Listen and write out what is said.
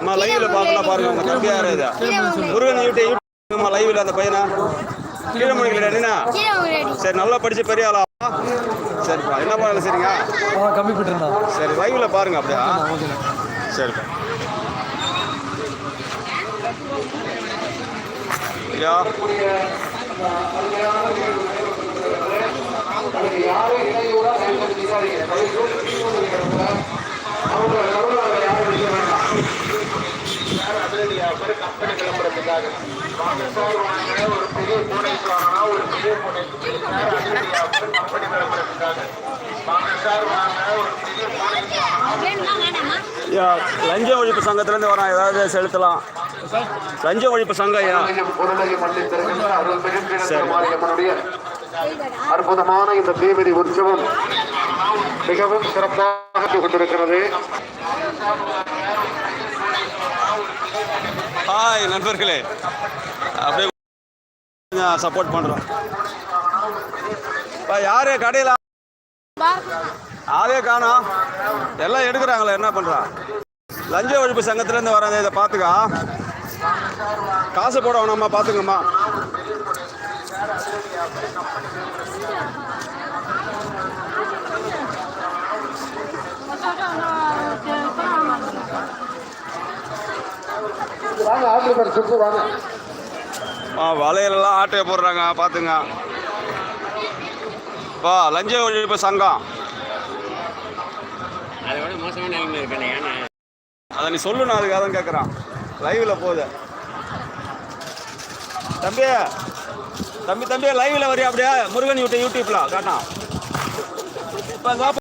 அம்மா லைவ்ல பார்க்கலாம் பாருங்க உங்க தம்பி யாரு இது. முருகன் யூடி யூடியூப்மா லைவ்ல அந்த பையனா? கீழே முடிக்கல என்னண்ணா சரி நல்லா படிச்சு பெரிய ஆளா? சரிப்பா என்ன பண்ணல சரிங்க கம்மி சரி லைவ்ல பாருங்க அப்படியா. சரிப்பா. ஐயா? ஐயா லஞ்ச ஒழிப்பு சங்கத்திலேருந்து வரோம் ஏதாவது செலுத்தலாம். லஞ்ச ஒழிப்பு சங்கம் ஐயா அற்புதமான இந்த தீமிதி உற்சவம் மிகவும் சிறப்பாக நடந்து கொண்டிருக்கிறது. ஹாய் நண்பர்களே. அப்படியே சப்போர்ட் பண்ணுறோம் இப்போ யார்? கடையில் ஆளே காணோம். எல்லாம் எடுக்கிறாங்களே என்ன பண்ணுறான் லஞ்ச ஒழிப்பு சங்கத்துலேருந்து வரேன் இதை பார்த்துக்கா. காசு போட வேணாம்மா பார்த்துக்கம்மா வாங்க ஆசிரியர் சுற்று வாங்க ஆ வலையிலலாம் ஆட்டையை போடுறாங்க பார்த்துங்க வா லஞ்ச ஒழிப்பு சங்கம் அதை விட மோசமான நிலைமை இருக்கேன் ஏன்னா அதை நீ சொல்லு நான் அதுக்காக தான் கேட்குறான் லைவ்ல போகுது தம்பி தம்பி தம்பி லைவ்ல வரியா அப்படியே முருகன் யூடியூப் யூடியூப்ல காட்டான் இப்போ